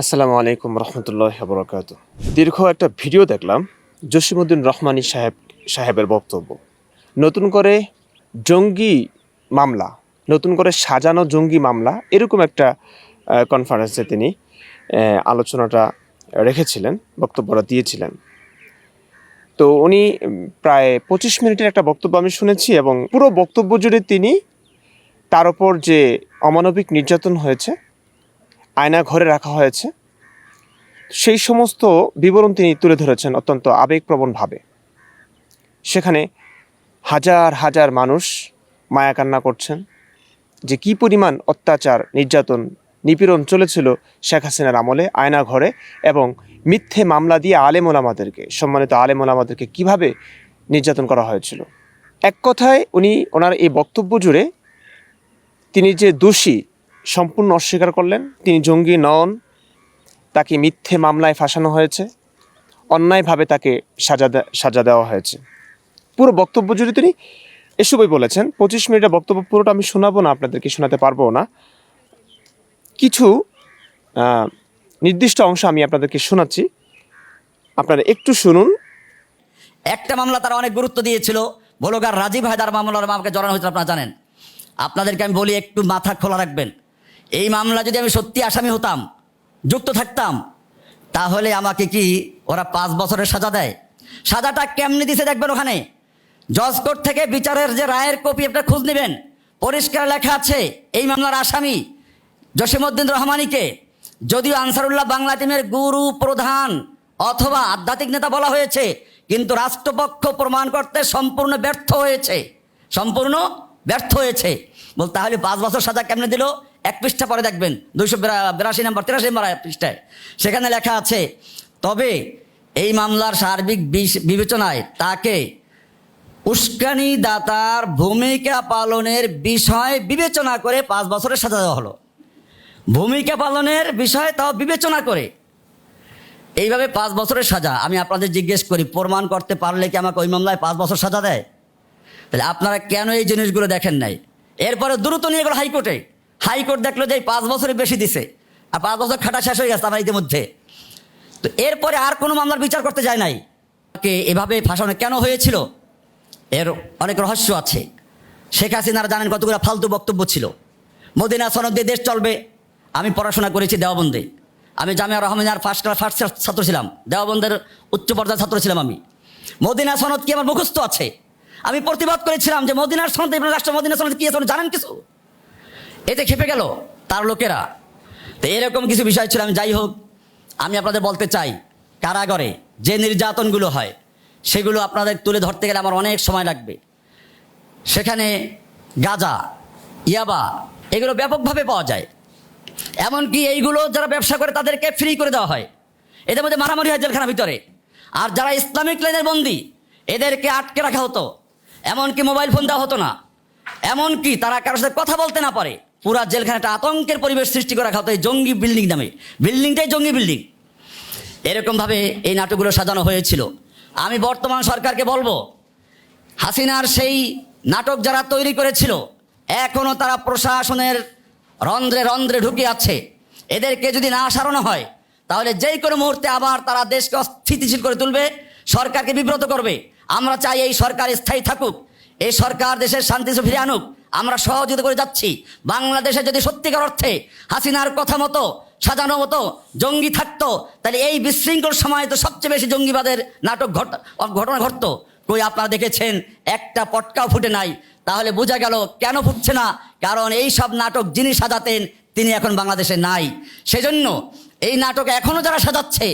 আসসালামু আলাইকুম রহমতুল্লাহ বরকাত দীর্ঘ একটা ভিডিও দেখলাম জসিমুদ্দিন রহমানী সাহেব, সাহেবের বক্তব্য। নতুন করে জঙ্গি মামলা, নতুন করে সাজানো জঙ্গি মামলা, এরকম একটা কনফারেন্সে তিনি আলোচনাটা রেখেছিলেন, বক্তব্যটা দিয়েছিলেন। তো উনি প্রায় পঁচিশ মিনিটের একটা বক্তব্য আমি শুনেছি এবং পুরো বক্তব্য জুড়ে তিনি তার ওপর যে অমানবিক নির্যাতন হয়েছে আয়না ঘরে রাখা হয়েছে। সেই সমস্ত বিবরণ তিনি তুলে ধরেছেন অত্যন্ত আবেগপ্রবণভাবে। সেখানে হাজার হাজার মানুষ মায়া কান্না করছেন যে কি পরিমাণ অত্যাচার, নির্যাতন, নিপীড়ন চলেছিল শেখ হাসিনার আমলে আয়না ঘরে এবং মিথ্যে মামলা দিয়ে আলেম ওলামাদেরকে, সম্মানিত আলেম ওলামাদেরকে কীভাবে নির্যাতন করা হয়েছিল। এক কথায় উনি ওনার এই বক্তব্য জুড়ে তিনি যে দোষী সম্পূর্ণ অস্বীকার করলেন। তিনি জঙ্গি নন, তাকে মিথ্যে মামলায় ফাঁসানো হয়েছে, অন্যায়ভাবে তাকে সাজা সাজা দেওয়া হয়েছে। পুরো বক্তব্য জুড়ে তিনি এসবই বলেছেন, পঁচিশ মিনিটের বক্তব্য পুরোটা আমি শোনাবো না, আপনাদেরকে শোনাতে পারব না। কিছু নির্দিষ্ট অংশ আমি আপনাদেরকে শোনাচ্ছি। আপনারা একটু শুনুন। একটা মামলা তারা অনেক গুরুত্ব দিয়েছিল। বলগার রাজীব হায়দার মামলার আমাকে জড়ানো হয়েছিল, আপনারা জানেন। আপনাদেরকে আমি বলি, একটু মাথা খোলা রাখবেন। এই মামলা যদি আমি সত্যি আসামি হতাম, যুক্ত থাকতাম, তাহলে আমাকে কি ওরা পাঁচ বছরের সাজা দেয়? সাজাটা কেমনি দিছে দেখবেন ওখানে? জজ থেকে বিচারের যে রায়ের কপি একটা খোঁজ নেবেন। পরিষ্কার লেখা আছে, এই মামলার আসামি জসিমউদ্দিন রহমানিকে। যদিও আনসারুল্লাহ বাংলা টিমের গুরু প্রধান অথবা আধ্যাত্মিক নেতা বলা হয়েছে, কিন্তু রাষ্ট্রপক্ষ প্রমাণ করতে সম্পূর্ণ ব্যর্থ হয়েছে। সম্পূর্ণ ব্যর্থ হয়েছে। বল, তাহলে পাঁচ বছর সাজা কেমনে দিল? এক পৃষ্ঠা পরে দেখবেন, দুইশো বিরাশি নম্বর, তিরাশি নম্বর পৃষ্ঠায়। সেখানে লেখা আছে, তবে এই মামলার সার্বিক বিবেচনায় তাকে উস্কানি দাতার ভূমিকা পালনের বিষয় বিবেচনা করে পাঁচ বছরের সাজা দেওয়া হলো। ভূমিকা পালনের বিষয় তাও বিবেচনা করে। এইভাবে পাঁচ বছরের সাজা, আমি আপনাদের জিজ্ঞেস করি, প্রমাণ করতে পারলে কি আমাকে ওই মামলায় পাঁচ বছর সাজা দেয়? তাহলে আপনারা কেন এই জিনিসগুলো দেখেন নাই? এরপরে দ্রুত নিয়ে গেল হাইকোর্টে। হাইকোর্ট দেখল যে পাঁচ বছরের বেশি দিছে, আর পাঁচ বছর খাটা শেষ হয়ে গেছে আমার ইতিমধ্যে। তো এরপরে আর কোনো মামলার বিচার করতে যায় নাই। কে এভাবে ফাঁসানো কেন হয়েছিল? এর অনেক রহস্য আছে। শেখ হাসিনারা জানেন কতগুলো ফালতু বক্তব্য ছিল। মদিনা সনদ দিয়ে দেশ চলবে। আমি পড়াশোনা করেছি দেওয়াবন্দে আমি জামিয়া রহমানের ফার্স্ট ক্লাস ফার্স্ট ছাত্র ছিলাম। দেওয়াবন্দের উচ্চ পর্যায়ের ছাত্র ছিলাম আমি। মদিনা সনদ কি আমার মুখস্থ আছে? আমি প্রতিবাদ করেছিলাম যে মদিনার সনদ রাষ্ট্র মদিনা সনদ কি জানেন কিছু? এতে খেপে গেল তার লোকেরা। তো এরকম কিছু বিষয় ছিল, আমি যাই হোক, আমি আপনাদের বলতে চাই, কারাগারে যে নির্যাতনগুলো হয়, সেগুলো আপনাদের তুলে ধরতে গেলে আমার অনেক সময় লাগবে। সেখানে গাজা, ইয়াবা, এগুলো ব্যাপকভাবে পাওয়া যায়। এমনকি এইগুলো যারা ব্যবসা করে তাদেরকে ফ্রি করে দেওয়া হয়। এদের মধ্যে মারামারি হয় জেলখানার ভিতরে। আর যারা ইসলামিক লাইনের বন্দি, এদেরকে আটকে রাখা হতো। এমনকি মোবাইল ফোন দেওয়া হতো না। এমনকি তারা কারোর সাথে কথা বলতে না পারে। পুরা জেলখানাটা আতঙ্কের পরিবেশ সৃষ্টি করা রাখা হতো এই জঙ্গি বিল্ডিং নামে। বিল্ডিংটাই জঙ্গি বিল্ডিং। এরকমভাবে এই নাটকগুলো সাজানো হয়েছিল। আমি বর্তমান সরকারকে বলব, হাসিনার সেই নাটক যারা তৈরি করেছিল এখনও তারা প্রশাসনের রন্ধ্রে রন্ধ্রে ঢুকে আছে। এদেরকে যদি না সারানো হয়, তাহলে যেই কোনো মুহূর্তে আবার তারা দেশকে অস্থিতিশীল করে তুলবে, সরকারকে বিব্রত করবে। আমরা চাই এই সরকার স্থায়ী থাকুক, এই সরকার দেশের শান্তি ফিরে আনুক আমরা সহযোগিতা করে যাচ্ছি। বাংলাদেশে যদি সত্যিকার অর্থে হাসিনার কথা মতো, সাজানো মতো জঙ্গি থাকতো, তাহলে এই বিশৃঙ্খল সময়ে তো সবচেয়ে বেশি জঙ্গিবাদের নাটক ঘট, ঘটনা ঘটতো। কই আপনারা দেখেছেন, একটা পটকাও ফুটে নাই। তাহলে বোঝা গেল কেন ফুটছে না? কারণ এই সব নাটক যিনি সাজাতেন, তিনি এখন বাংলাদেশে নাই। সেজন্য এই নাটক এখনও যারা সাজাচ্ছে,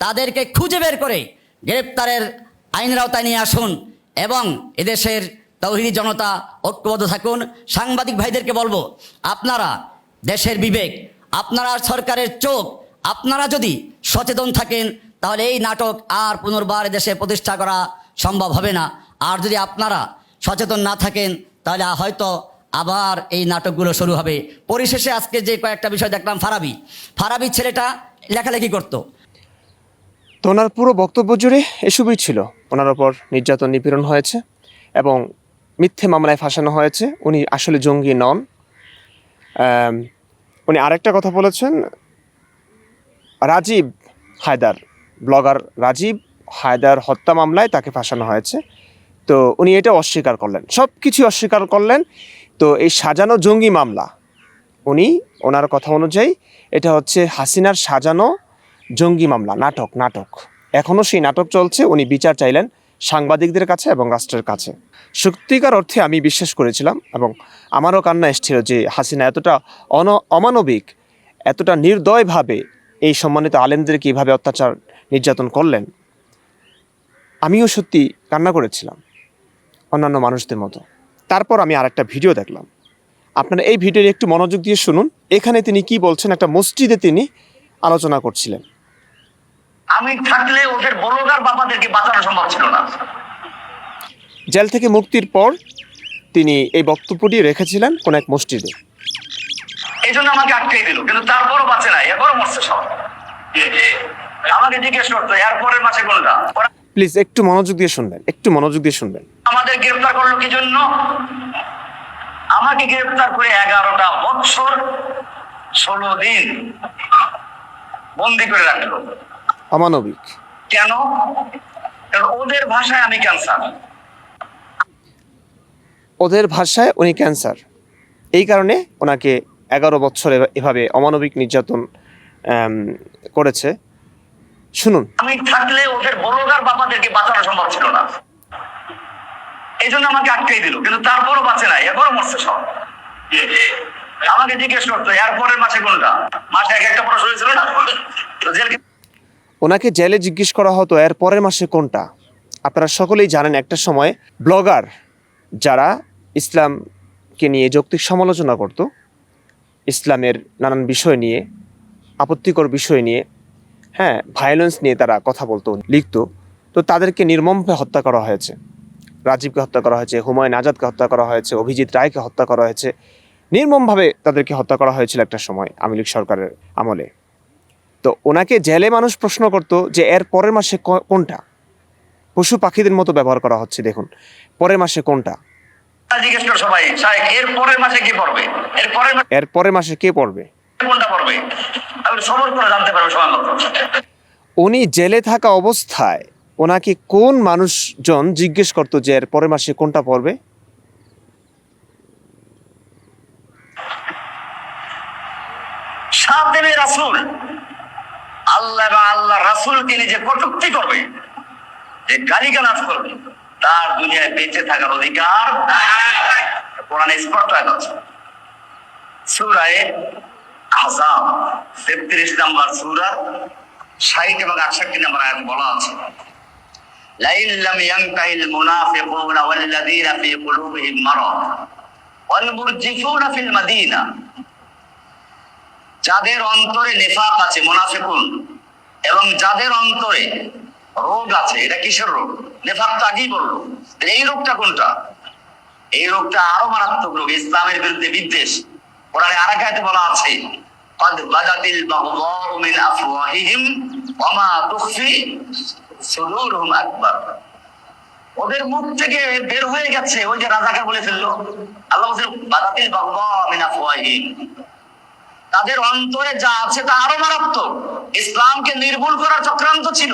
তাদেরকে খুঁজে বের করে গ্রেপ্তারের আইনের আওতায় নিয়ে আসুন এবং এদেশের তৌহিদি জনতা ঐক্যবদ্ধ থাকুন। সাংবাদিক ভাইদেরকে বলব, আপনারা দেশের বিবেক, আপনারা সরকারের চোখ, আপনারা যদি সচেতন থাকেন, তাহলে এই নাটক আর পুনর্বার দেশে প্রতিষ্ঠা করা সম্ভব হবে না। আর যদি আপনারা সচেতন না থাকেন, তাহলে হয়তো আবার এই নাটকগুলো শুরু হবে। পরিশেষে আজকে যে কয়েকটা বিষয় দেখলাম, ফারাবি। ফারাবি ছেলেটা লেখালেখি করতো। তো ওনার পুরো বক্তব্য জুড়ে এসবই ছিল। ওনার ওপর নির্যাতন নিপীড়ন হয়েছে এবং মিথ্যে মামলায় ফাঁসানো হয়েছে। উনি আসলে জঙ্গি নন। উনি আরেকটা কথা বলেছেন, রাজীব হায়দার, ব্লগার রাজীব হায়দার হত্যা মামলায় তাকে ফাঁসানো হয়েছে। তো উনি এটা অস্বীকার করলেন। সব কিছু অস্বীকার করলেন। তো এই সাজানো জঙ্গি মামলা, উনি ওনার কথা অনুযায়ী এটা হচ্ছে হাসিনার সাজানো জঙ্গি মামলা, নাটক নাটক। এখনও সেই নাটক চলছে। উনি বিচার চাইলেন সাংবাদিকদের কাছে এবং রাষ্ট্রের কাছে। সত্যিকার অর্থে আমি বিশ্বাস করেছিলাম এবং আমারও কান্না এসেছিল যে হাসিনা এতটা অন, অমানবিক, এতটা নির্দয়ভাবে এই সম্মানিত আলেমদের কীভাবে অত্যাচার নির্যাতন করলেন। আমিও সত্যি কান্না করেছিলাম অন্যান্য মানুষদের মতো। তারপর আমি আরেকটা ভিডিও দেখলাম। আপনারা এই ভিডিওর একটু মনোযোগ দিয়ে শুনুন। এখানে তিনি কি বলছেন, একটা মসজিদে তিনি আলোচনা করছিলেন। আমি থাকলে ওদের বলগার বাবাদেরকে বাঁচানো সম্ভব ছিল না। জেল থেকে মুক্তির পর তিনি এই বক্তব্যটি রেখেছিলেন কোন এক মসজিদে। এই জন্য আমাকে আটকে দিল কিন্তু তারপরও বাঁচে না এরপরও মরছে সব। আমাকে জিজ্ঞেস করতো এর পরের মাসে কোনটা? প্লিজ একটু মনোযোগ দিয়ে শুনবেন একটু মনোযোগ দিয়ে শুনবেন। আমাদের গ্রেফতার করল কি জন্য? আমাকে গ্রেফতার করে এগারোটা বৎসর ষোলো দিন বন্দি করে রাখল। অমানবিক। কেন? ওদের ভাষায় আমি ক্যান্সার ওদের ভাষায় উনি ক্যান্সার। এই কারণে ওনাকে এগারো বছর এভা- এভাবে অমানবিক নির্যাতন করেছে। শুনুন। আমি থাকলে ওদের বলগার বাবাদেরকে বাঁচানো সম্ভব ছিল না। এই জন্য আমাকে আটকে দিল কিন্তু তারপরও বাঁচে না এরপরও মরছে সব। আমাকে জিজ্ঞেস করতো এর পরের মাসে কোনটা? মাসে এক একটা প্রশ্ন হয়েছিল না? ওনাকে জেলে জিজ্ঞেস করা হতো এর পরের মাসে কোনটা? আপনারা সকলেই জানেন একটা সময় ব্লগার যারা ইসলামকে নিয়ে যৌক্তিক সমালোচনা করত, ইসলামের নানান বিষয় নিয়ে, আপত্তিকর বিষয় নিয়ে হ্যাঁ ভায়োলেন্স নিয়ে তারা কথা বলতো, লিখতো। তো তাদেরকে নির্মমভাবে হত্যা করা হয়েছে। রাজীবকে হত্যা করা হয়েছে, হুমায়ুন আজাদকে হত্যা করা হয়েছে, অভিজিৎ রায়কে হত্যা করা হয়েছে। নির্মমভাবে তাদেরকে হত্যা করা হয়েছিল একটা সময় আওয়ামী লীগ সরকারের আমলে। তো ওনাকে জেলে মানুষ প্রশ্ন করতো যে, এর পরের মাসে কোনটা? পশু পাখিদের মতো ব্যবহার করা হচ্ছে, দেখুন। পরের মাসে কোনটা? জিজ্ঞেস করে সবাই সাহেব এর পরের মাসে কি পড়বে? এর পরের মাসে এর পরের মাসে কে পড়বে? কোনটা পড়বে? আমি সবর করে জানতে পারব মতো উনি জেলে থাকা অবস্থায় ওনাকে কোন মানুষজন জিজ্ঞেস করতো যে এর পরের মাসে কোনটা পড়বে? দেবে রাসুল। আল্লাহ এবং আল্লাহ রাসুলকে নিজে কটুক্তি করবে। যে গালিগালাজ করবে। তার দুনিয়ায় বেঁচে থাকার অধিকার কোরআনে স্পষ্ট হয়ে যাচ্ছে সুরায় আজাব তেত্রিশ নাম্বার সুরা, ষাট এবং আটষট্টি নাম্বার আয়াত বলা আছে, লাইন লাম ইয়ানতাহিল মুনাফিকুনা ওয়াল্লাযীনা ফী কুলুবিহিম মারাদ, ওয়াল মুরজিফুনা ফিল মাদিনা, যাদের অন্তরে নেফাক আছে, মোনাফেকুন, এবং যাদের অন্তরে রোগ আছে, এটা কিসের রোগ? নেফাক তো আগেই বললো তাহলে এই রোগটা কোনটা এই রোগটা আরো মারাত্মক রোগ ইসলামের বিরুদ্ধে বিদ্বেষ কোরআনে আরাকাতে বলা আছে قد بدت البغضاء من افواههم وما تخفي صدورهم اكبر ওদের মুখ থেকে বের হয়ে গেছে ওই যে রাজাকার বলে ফেললো আল্লাহ বলছেন বাদাতিল বাগদা মিন আফওয়াহিম তাদের অন্তরে যা আছে তা আরো মারাত্মক ইসলামকে নির্মূল করার চক্রান্ত ছিল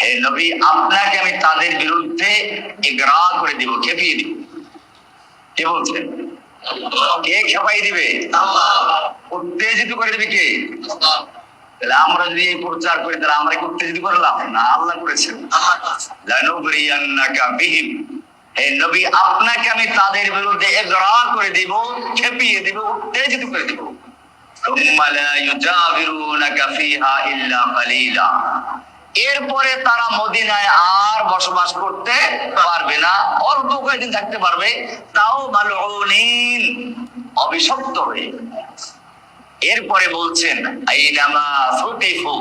হে নবী আপনাকে আমি তাদের বিরুদ্ধে ইগরা করে দিব খেপিয়ে দিব কে বলছেন কে খেপাই দিবে উত্তেজিত করে দিবে কে তাহলে আমরা যদি এই প্রচার করি তাহলে আমরা কি উত্তেজিত করলাম না আল্লাহ করেছেন লানুগরিয়ান্নাকা বিহিম হে নবী আপনাকে আমি তাদের বিরুদ্ধে এগরা করে দিব খেপিয়ে দিব উত্তেজিত করে দিব ثم لا يجاورونك فيها إلا قليلا এরপরে তারা মদিনায় আর বসবাস করতে পারবে না, অল্প কয়েকদিন থাকতে পারবে, তাও ভালো অভিশপ্ত হয়ে এরপরে বলছেন, আইনামা সুকিফু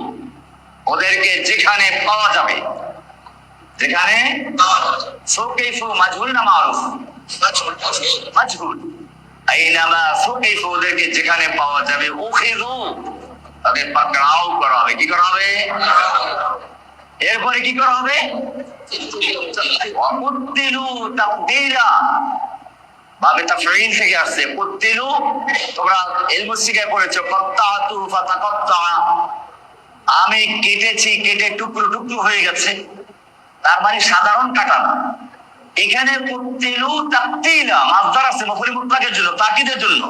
ওদেরকে যেখানে পাওয়া যাবে, যেখানে যেখানে পাওয়া যাবে, উখিযু। তাদের পাকড়াও করা হবে। কি করা হবে? এরপরে কি করা হবে? বাবে তাফঈল থেকে আসছে, কুত্তিলু, তোমরা ফাতাকাত্তা। আমি কেটেছি, কেটে টুকরো টুকরো হয়ে গেছে। তার মানে সাধারণ কাটা না এখানে কুত্তিলু তাকতিলা মাসদার আছে মফুলি মুতলাকের জন্য, তাকিদের জন্য।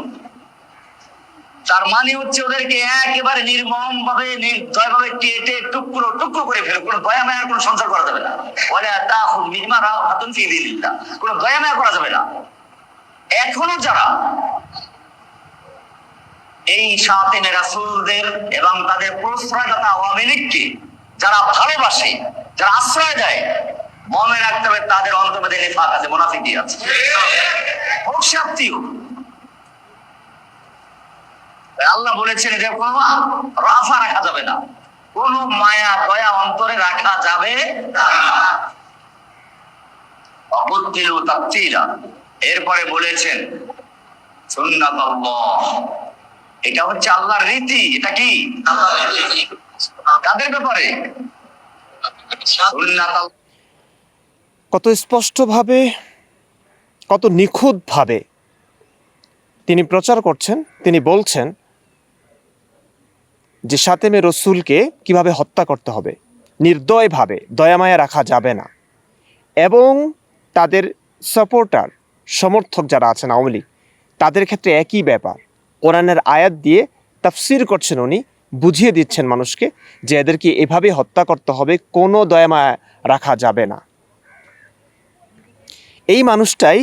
তার মানে হচ্ছে ওদেরকে একেবারে নির্মম ভাবে নির্দয় ভাবে কেটে টুকরো টুকরো করে ফেলো কোনো দয়া মায়ার কোনো সংসার করা যাবে না। বলে তা মিজমা হাতুন ফি দিল্লাহ কোনো দয়া মায়া করা যাবে না। এখনও যারা এই সাতেনে রাসূলদের এবং তাদের প্রশ্রয়দাতা আওয়ামী লীগকে যারা ভালোবাসে, যারা আশ্রয় দেয়, মনে রাখতে হবে তাদের অন্তর্ভুক্ত নিফাক আছে মুনাফিকি আছে। আত্মীয় আল্লাহ বলেছেন, এটা কোনো রাফা রাখা যাবে না। কোন মায়া, দয়া অন্তরে রাখা যাবে এরপরে বলেছেন এটা হচ্ছে আল্লাহর রীতি, এটা কি? কাদের ব্যাপারে। কত স্পষ্টভাবে, কত নিখুঁতভাবে তিনি প্রচার করছেন, তিনি বলছেন যে সাতেমে রসুলকে কীভাবে হত্যা করতে হবে, নির্দয়ভাবে দয়ামায়া রাখা যাবে না। এবং তাদের সাপোর্টার সমর্থক যারা আছেন আওয়ামী লীগ, তাদের ক্ষেত্রে একই ব্যাপার। কোরআনের আয়াত দিয়ে তাফসির করছেন উনি, বুঝিয়ে দিচ্ছেন মানুষকে যে এদেরকে এভাবে হত্যা করতে হবে, কোনো দয়ামায়া রাখা যাবে না। এই মানুষটাই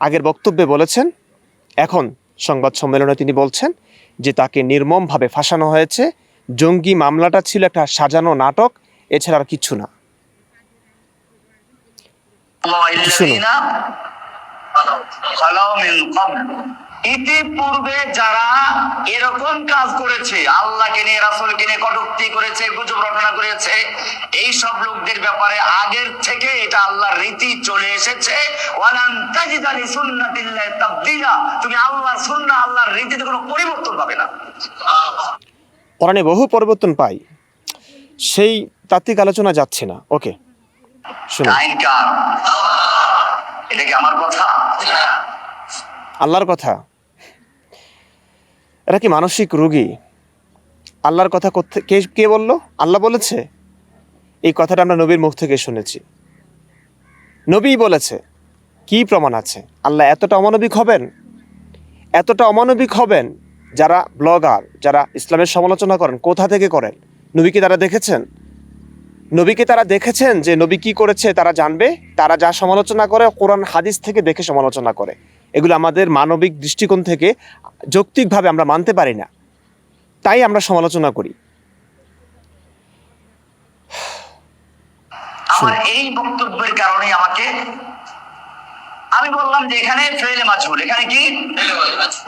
আগের বক্তব্যে বলেছেন, এখন সংবাদ সম্মেলনে তিনি বলছেন যে তাকে নির্মমভাবে ফাঁসানো হয়েছে। জঙ্গি মামলাটা ছিল একটা সাজানো নাটক এছাড়া আর কিছু না। ইতিপূর্বে যারা এরকম কাজ করেছে আল্লাহকে নিয়ে রাসূলকে নিয়ে কটূক্তি করেছে গুজব রটনা করেছে এই সব লোকদের ব্যাপারে আগের থেকে এটা আল্লাহর রীতি চলে এসেছে। তুমি আল্লাহর সুন্নাহ আল্লাহর রীতিতে কোনো পরিবর্তন পাবে না। কোরআনে বহু পরিবর্তন পাই। সেই তাত্ত্বিক আলোচনা যাচ্ছে না। ওকে শুনুন। এটা কি আমার কথা? আল্লাহর কথা? এরা কি মানসিক রোগী? আল্লাহর কথা কে কে বলল? আল্লাহ বলেছে? এই কথাটা আমরা নবীর মুখ থেকে শুনেছি। নবী বলেছে, কি প্রমাণ আছে? আল্লাহ এতটা অমানবিক হবেন? এতটা অমানবিক হবেন যারা ব্লগার, যারা ইসলামের সমালোচনা করেন, কোথা থেকে করেন? নবীকে তারা দেখেছেন? নবীকে তারা দেখেছেন যে নবী কি করেছে, তারা জানবে? তারা যা সমালোচনা করে, কোরআন, হাদিস থেকে দেখে সমালোচনা করে। এগুলো আমাদের মানবিক দৃষ্টিকোণ থেকে যৌক্তিকভাবে আমরা মানতে পারি না। তাই আমরা সমালোচনা করি। আমার এই বক্তব্যের কারণে আমাকে আমি বললাম যে এখানে ফেলে মাঝুল এখানে কি?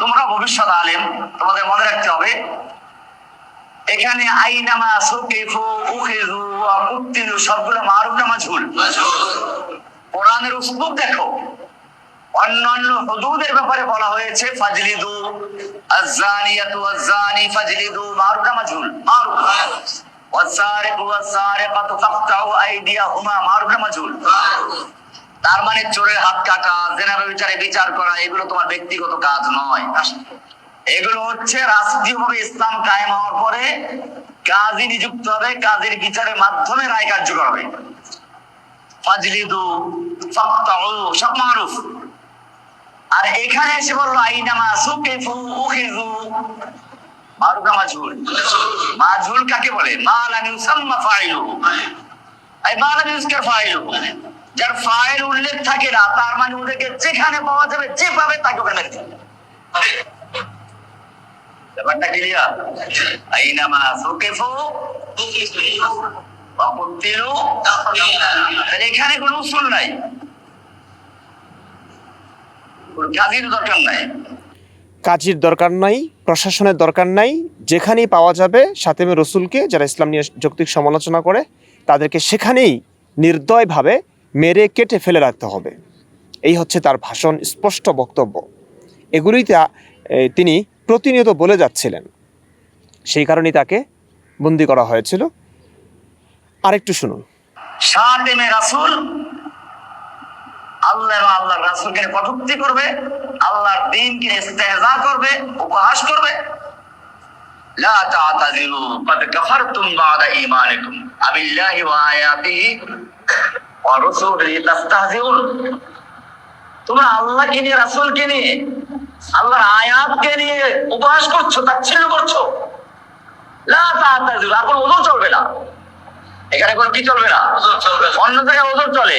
তোমরা ভবিষ্যৎ আলেম তোমাদের মনে রাখতে হবে এখানে আইনামা সুকিফু উখিযু ওয়া সবগুলো মারুফ না মাঝুল কোরআনের উসলুব দেখো। অন্যান্য হদুদের ব্যাপারে বলা হয়েছে, ফাজলিদু আজানিয়াতু আজানি ফাজলিদু মারুকা মাজহুল ওয়াসারিকু ওয়াসারিকাতু আইদিয়াহুমা তার মানে চোরের হাত কাটা বিচারে বিচার করা, এগুলো তোমার ব্যক্তিগত কাজ নয়। এগুলো হচ্ছে রাষ্ট্রীয়ভাবে ইসলাম কায়েম হওয়ার পরে কাজী নিযুক্ত হবে, কাজের বিচারের মাধ্যমে রায় কার্যকর হবে। ফাজলিদু ফাকতাউ সব মারুফ। আর এখানে এসে বলল আইনামা সুকিফু উখিযু। মাজহুল মাজহুল কাকে বলে? মা লাম ইউসাম্মা ফাইলু। এই মা লাম ইউজকার ফাইলু। যার ফাইল উল্লেখ থাকে না তার মানে ওদেরকে যেখানে পাওয়া যাবে যে পাবে তাকে ওখানে ব্যাপারটা ক্লিয়ার আইনামা সুকিফু এখানে কোনো উসুল নাই। কাজীর দরকার নাই। কাজের দরকার নাই প্রশাসনের দরকার নাই যেখানেই পাওয়া যাবে সাতেমে রসুলকে যারা ইসলাম নিয়ে যৌক্তিক সমালোচনা করে তাদেরকে সেখানেই নির্দয়ভাবে মেরে কেটে ফেলে রাখতে হবে। এই হচ্ছে তার ভাষণ স্পষ্ট বক্তব্য। এগুলোই তা- তিনি প্রতিনিয়ত বলে যাচ্ছিলেন। সেই কারণেই তাকে বন্দি করা হয়েছিল। আরেকটু শুনুন। সাতেমে রাসূল আল্লাহ এবং আল্লাহর রাসূলকে কটূক্তি করবে, আল্লাহর দিনকে ইস্তেহজা করবে, উপহাস করবে। লা ক্বাদ কাফারতুম বা'দা ঈমানিকুম আবিল্লাহি ওয়া আয়াতিহি ওয়া তাস্তাহজিউন। তোমরা নিয়ে নিয়ে, আল্লাহর নিয়ে উপহাস করছ, তাচ্ছিল্য করছ। লা কোনো ওজোর চলবে না। এখানে কোনো কি চলবে না? অন্য জায়গায় ওজোর চলে।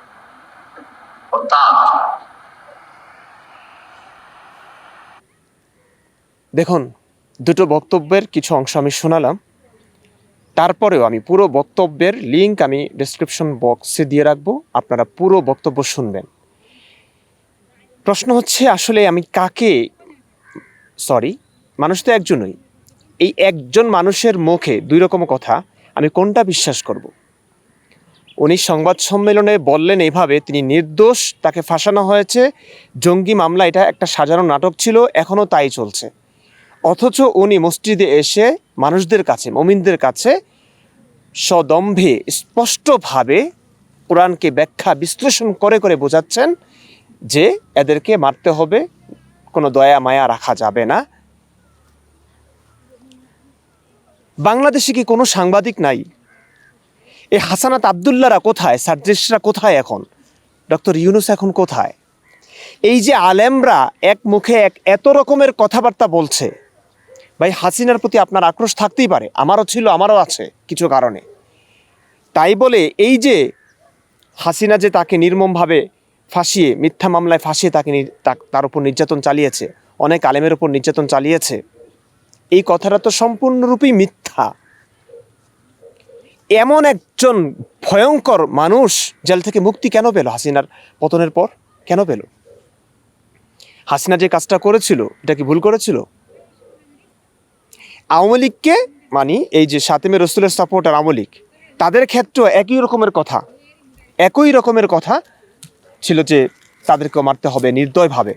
দেখুন, দুটো বক্তব্যের কিছু অংশ আমি শোনালাম। তারপরেও আমি পুরো বক্তব্যের লিংক আমি ডেসক্রিপশন বক্সে দিয়ে রাখব, আপনারা পুরো বক্তব্য শুনবেন। প্রশ্ন হচ্ছে আসলে আমি কাকে সরি মানুষ তো একজনই। এই একজন মানুষের মুখে দুই রকম কথা, আমি কোনটা বিশ্বাস করব? উনি সংবাদ সম্মেলনে বললেন এইভাবে তিনি নির্দোষ, তাকে ফাঁসানো হয়েছে, জঙ্গি মামলা, এটা একটা সাজানো নাটক ছিল, এখনও তাই চলছে। অথচ উনি মসজিদে এসে মানুষদের কাছে, মমিনদের কাছে সদম্ভে স্পষ্টভাবে কোরআনকে ব্যাখ্যা, বিশ্লেষণ করে করে বোঝাচ্ছেন যে এদেরকে মারতে হবে, কোনো দয়া, মায়া রাখা যাবে না। বাংলাদেশে কি কোনো সাংবাদিক নাই? এই হাসানাত আবদুল্লারা কোথায়? সার্জিসরা কোথায় এখন? ডক্টর ইউনুস এখন কোথায়? এই যে আলেমরা এক মুখে এক এত রকমের কথাবার্তা বলছে, ভাই হাসিনার প্রতি আপনার আক্রোশ থাকতেই পারে, আমারও ছিল, আমারও আছে কিছু কারণে। তাই বলে এই যে হাসিনা যে তাকে নির্মমভাবে ফাঁসিয়ে, মিথ্যা মামলায় ফাঁসিয়ে তাকে তার উপর নির্যাতন চালিয়েছে, অনেক আলেমের উপর নির্যাতন চালিয়েছে, এই কথাটা তো সম্পূর্ণরূপেই মিথ্যা। এমন একজন ভয়ঙ্কর মানুষ জেল থেকে মুক্তি কেন পেল? হাসিনার পতনের পর কেন পেল? হাসিনা যে কাজটা করেছিল, এটা কি ভুল করেছিল? আওয়ামী লীগকে মানি এই যে সাতেমে রসুলের সাপোর্টার আওয়ামী লীগ, তাদের ক্ষেত্রেও একই রকমের কথা, একই রকমের কথা ছিল যে তাদেরকেও মারতে হবে নির্দয়ভাবে।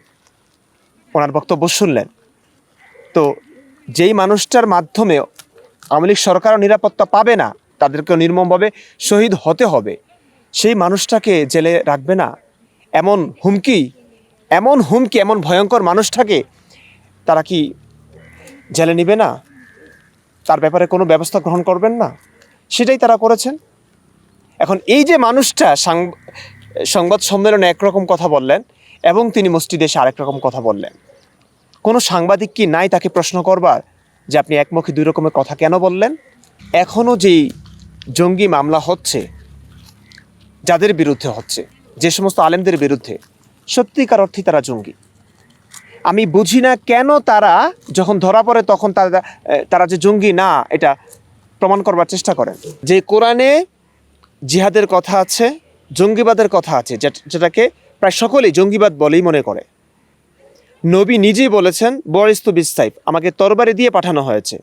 ওনার বক্তব্য শুনলেন। তো যেই মানুষটার মাধ্যমে আওয়ামী লীগ সরকারও নিরাপত্তা পাবে না তাদেরকেও নির্মমভাবে শহীদ হতে হবে। সেই মানুষটাকে জেলে রাখবে না। এমন হুমকি এমন হুমকি, এমন ভয়ঙ্কর মানুষটাকে তারা কি জেলে নেবে না? তার ব্যাপারে কোনো ব্যবস্থা গ্রহণ করবেন না? সেটাই তারা করেছেন। এখন এই যে মানুষটা সংবাদ সম্মেলনে একরকম কথা বললেন এবং তিনি মসজিদে এসে আরেক রকম কথা বললেন। কোনো সাংবাদিক কি নাই তাকে প্রশ্ন করবার যে আপনি একমুখী দুই রকমের কথা কেন বললেন? এখনও যেই জঙ্গি মামলা হচ্ছে, যাদের বিরুদ্ধে হচ্ছে, যে সমস্ত আলেমদের বিরুদ্ধে, সত্যিকার অর্থে তারা জঙ্গি। আমি বুঝি না কেন তারা যখন ধরা পড়ে তখন তারা তারা যে জঙ্গি, না, এটা প্রমাণ করবার চেষ্টা করেন। যে কোরআনে জিহাদের কথা আছে, জঙ্গিবাদের কথা আছে যেটাকে প্রায় সকলেই জঙ্গিবাদ বলেই মনে করে। নবী নিজেই বলেছেন বরিস্তু বিসাইফ আমাকে তরবারি দিয়ে পাঠানো হয়েছে।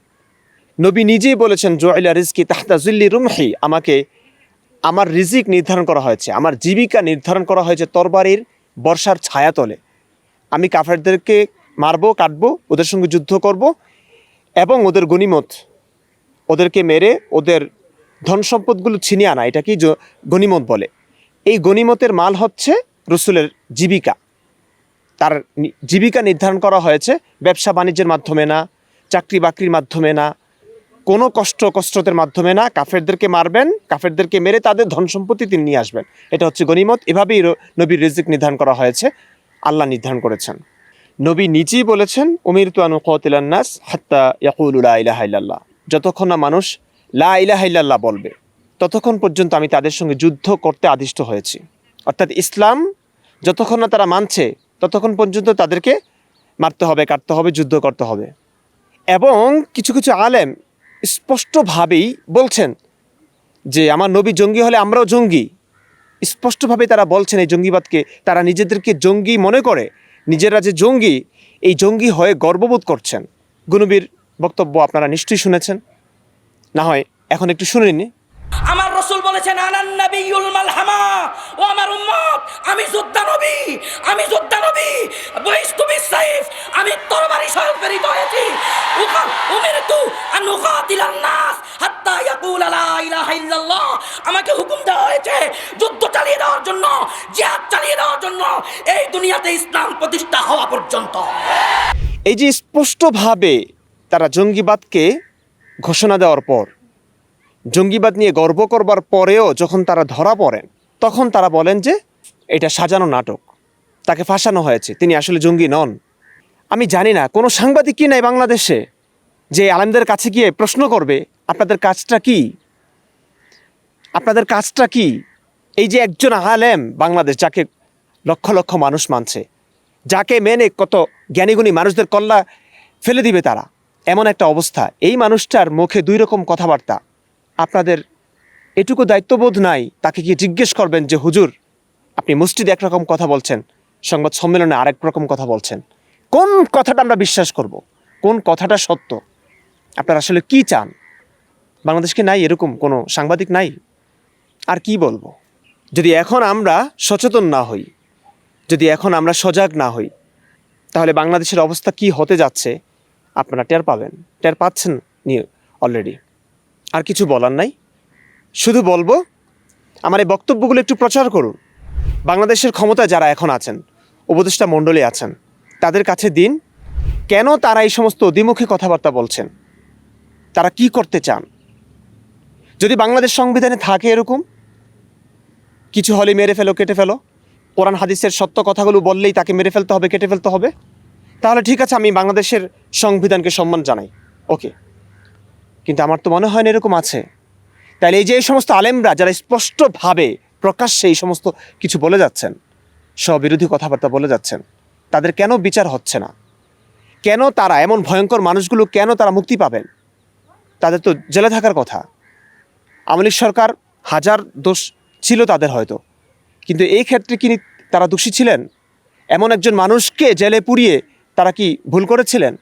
নবী নিজেই বলেছেন জয়লা রিজকি তাহতা জুল্লি রুমহি। আমাকে, আমার রিজিক নির্ধারণ করা হয়েছে, আমার জীবিকা নির্ধারণ করা হয়েছে তরবারির বর্ষার ছায়াতলে আমি কাফেরদেরকে মারবো, কাটবো, ওদের সঙ্গে যুদ্ধ করব এবং ওদের গনিমত ওদেরকে মেরে ওদের ধন সম্পদগুলো ছিনিয়ে আনা, এটাকেই গনিমত বলে। এই গনিমতের মাল হচ্ছে রসুলের জীবিকা। তার জীবিকা নির্ধারণ করা হয়েছে, ব্যবসা বাণিজ্যের মাধ্যমে না চাকরি বাকরির মাধ্যমে না কোনো কষ্ট কষ্টতের মাধ্যমে না কাফেরদেরকে মারবেন, কাফেরদেরকে মেরে তাদের ধন সম্পত্তি তিনি নিয়ে আসবেন। এটা হচ্ছে গনিমত। এভাবেই নবীর রিজিক নির্ধারণ করা হয়েছে। আল্লাহ নির্ধারণ করেছেন। নবী নিজেই বলেছেন উমির তুয়ানু কতিলান্নাস হাত্তা ইয়াকুল লা ইলাহা ইল্লাল্লাহ। যতক্ষণ না মানুষ লা ইলাহা ইল্লাল্লাহ বলবে, ততক্ষণ পর্যন্ত আমি তাদের সঙ্গে যুদ্ধ করতে আদিষ্ট হয়েছি। অর্থাৎ ইসলাম যতক্ষণ না তারা মানছে, ততক্ষণ পর্যন্ত তাদেরকে মারতে হবে, কাটতে হবে, যুদ্ধ করতে হবে। এবং কিছু কিছু আলেম স্পষ্টভাবেই বলছেন যে আমার নবী জঙ্গি হলে আমরাও জঙ্গি। স্পষ্টভাবে তারা বলছেন এই জঙ্গিবাদকে। তারা নিজেদেরকে জঙ্গি মনে করে। নিজেরা যে জঙ্গি, এই জঙ্গি হয়ে গর্ববোধ করছেন। গুনবীর বক্তব্য আপনারা নিশ্চয়ই শুনেছেন। না হয় এখন একটু শুনে নিন। আমার রসুল বলেছেন মালহামা ও আমার উম্মত, আমি যোদ্ধা নবী, আমি যোদ্ধা নবী সাইফ আমি তরবারি সহ প্রেরিত হয়েছি। নাস হাত্তা ইয়াকুল ইলাহা ইল্লাল্লাহ। আমাকে হুকুম দেওয়া হয়েছে, যুদ্ধ চালিয়ে দেওয়ার জন্য, জিহাদ চালিয়ে দেওয়ার জন্য এই দুনিয়াতে ইসলাম প্রতিষ্ঠা হওয়া পর্যন্ত। এই যে স্পষ্টভাবে তারা জঙ্গিবাদকে ঘোষণা দেওয়ার পর জঙ্গিবাদ নিয়ে গর্ব করবার পরেও যখন তারা ধরা পড়েন, তখন তারা বলেন যে এটা সাজানো নাটক। তাকে ফাঁসানো হয়েছে। তিনি আসলে জঙ্গি নন। আমি জানি না, কোনো সাংবাদিক কি নাই বাংলাদেশে যে আলেমদের কাছে গিয়ে প্রশ্ন করবে, আপনাদের কাজটা কি? আপনাদের কাজটা কি? এই যে একজন আলেম বাংলাদেশ যাকে লক্ষ লক্ষ মানুষ মানছে, যাকে মেনে কত জ্ঞানীগুণী মানুষদের কল্লা ফেলে দিবে তারা, এমন একটা অবস্থা। এই মানুষটার মুখে দুই রকম কথাবার্তা। আপনাদের এটুকু দায়িত্ববোধ নাই, তাকে কি জিজ্ঞেস করবেন যে, হুজুর, আপনি মসজিদে একরকম কথা বলছেন, সংবাদ সম্মেলনে আরেক রকম কথা বলছেন। কোন কথাটা আমরা বিশ্বাস করব? কোন কথাটা সত্য? আপনারা আসলে কি চান? বাংলাদেশকে নাই এরকম? কোনো সাংবাদিক নাই? আর কি বলব? যদি এখন আমরা সচেতন না হই, যদি এখন আমরা সজাগ না হই, তাহলে বাংলাদেশের অবস্থা কি হতে যাচ্ছে আপনারা টের পাবেন, টের পাচ্ছেন নিয়ে অলরেডি আর কিছু বলার নাই। শুধু বলব, আমার এই বক্তব্যগুলো একটু প্রচার করুন। বাংলাদেশের ক্ষমতায় যারা এখন আছেন, উপদেষ্টা মণ্ডলী আছেন, তাদের কাছে দিন, কেন তারা এই সমস্ত অধিমুখী কথাবার্তা বলছেন? তারা কি করতে চান? যদি বাংলাদেশ সংবিধানে থাকে এরকম, কিছু হলে মেরে ফেলো, কেটে ফেলো। কোরআন, হাদিসের সত্য কথাগুলো বললেই তাকে মেরে ফেলতে হবে, কেটে ফেলতে হবে। তাহলে ঠিক আছে, আমি বাংলাদেশের সংবিধানকে সম্মান জানাই। ওকে। কিন্তু আমার তো মনে হয় না এরকম আছে। তাহলে এই যে এই সমস্ত আলেমরা যারা স্পষ্টভাবে প্রকাশ্যে এই সমস্ত কিছু বলে যাচ্ছেন, স্ববিরোধী কথাবার্তা বলে যাচ্ছেন, তাদের কেন বিচার হচ্ছে না? কেন তারা এমন ভয়ঙ্কর মানুষগুলো কেন তারা মুক্তি পাবেন? তাদের তো জেলে থাকার কথা। আমলিক সরকার হাজার দোষ ছিল তাদের হয়তো। কিন্তু এই ক্ষেত্রে কি তারা দোষী ছিলেন? এমন একজন মানুষকে জেলে পুড়িয়ে তারা কি ভুল করেছিলেন?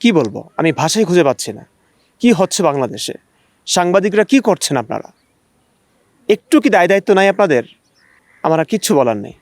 কি বলব? আমি ভাষাই খুঁজে পাচ্ছি না। কি হচ্ছে বাংলাদেশে? সাংবাদিকরা কি করছেন আপনারা? একটু কি দায় দায়িত্ব নাই আপনাদের? আমার আর কিচ্ছু বলার নেই।